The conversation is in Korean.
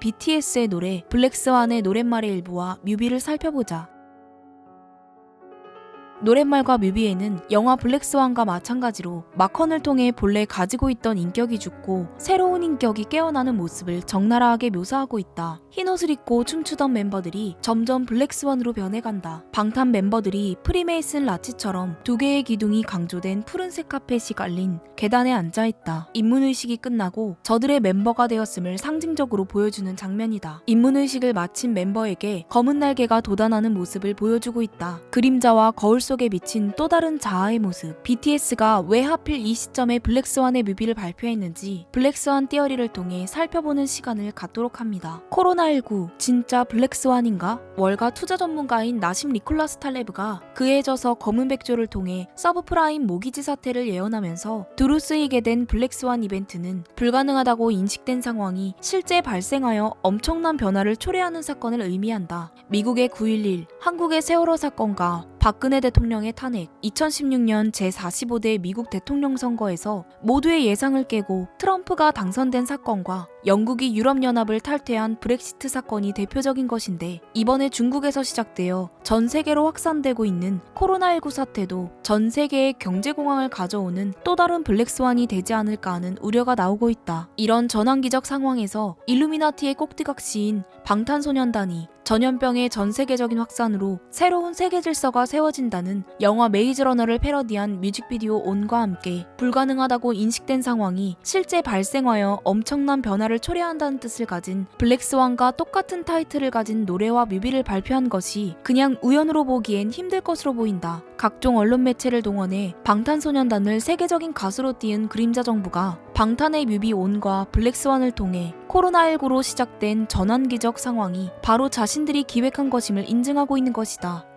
BTS의 노래 블랙스완의 노랫말의 일부와 뮤비를 살펴보자. 노랫말과 뮤비에는 영화 블랙스완과 마찬가지로 마컨을 통해 본래 가지고 있던 인격이 죽고 새로운 인격이 깨어나는 모습을 적나라하게 묘사하고 있다. 흰 옷을 입고 춤추던 멤버들이 점점 블랙스완으로 변해간다. 방탄 멤버들이 프리메이슨 라치처럼 두 개의 기둥이 강조된 푸른색 카펫이 깔린 계단에 앉아있다. 입문의식이 끝나고 저들의 멤버가 되었음을 상징적으로 보여주는 장면이다. 입문의식을 마친 멤버에게 검은 날개가 돋아나는 모습을 보여주고 있다. 그림자와 거울 속에 비친 또 다른 자아의 모습. BTS가 왜 하필 이 시점에 블랙스완의 뮤비를 발표했는지 블랙스완 띠어리를 통해 살펴보는 시간을 갖도록 합니다. 코로나19 진짜 블랙스완인가? 월가 투자 전문가인 나심 니콜라스 탈레브가 그에 져서 검은 백조를 통해 서브프라임 모기지 사태를 예언하면서 두루 쓰이게 된 블랙스완 이벤트는 불가능하다고 인식된 상황이 실제 발생하여 엄청난 변화를 초래하는 사건을 의미한다. 미국의 9.11, 한국의 세월호 사건과 박근혜 대통령의 탄핵, 2016년 제45대 미국 대통령 선거에서 모두의 예상을 깨고 트럼프가 당선된 사건과 영국이 유럽연합을 탈퇴한 브렉시트 사건이 대표적인 것인데 이번에 중국에서 시작되어 전 세계로 확산되고 있는 코로나19 사태도 전 세계의 경제공황을 가져오는 또 다른 블랙스완이 되지 않을까 하는 우려가 나오고 있다. 이런 전환기적 상황에서 일루미나티의 꼭두각시인 방탄소년단이 전염병의 전 세계적인 확산으로 새로운 세계 질서가 세워진다는 영화 메이즈 러너를 패러디한 뮤직비디오 온과 함께 불가능하다고 인식된 상황이 실제 발생하여 엄청난 변화를 초래한다는 뜻을 가진 블랙스완과 똑같은 타이틀을 가진 노래와 뮤비를 발표한 것이 그냥 우연으로 보기엔 힘들 것으로 보인다. 각종 언론 매체를 동원해 방탄소년단을 세계적인 가수로 띄운 그림자 정부가 방탄의 뮤비 온과 블랙스완을 통해 코로나19로 시작된 전환기적 상황이 바로 자신들이 기획한 것임을 인증하고 있는 것이다.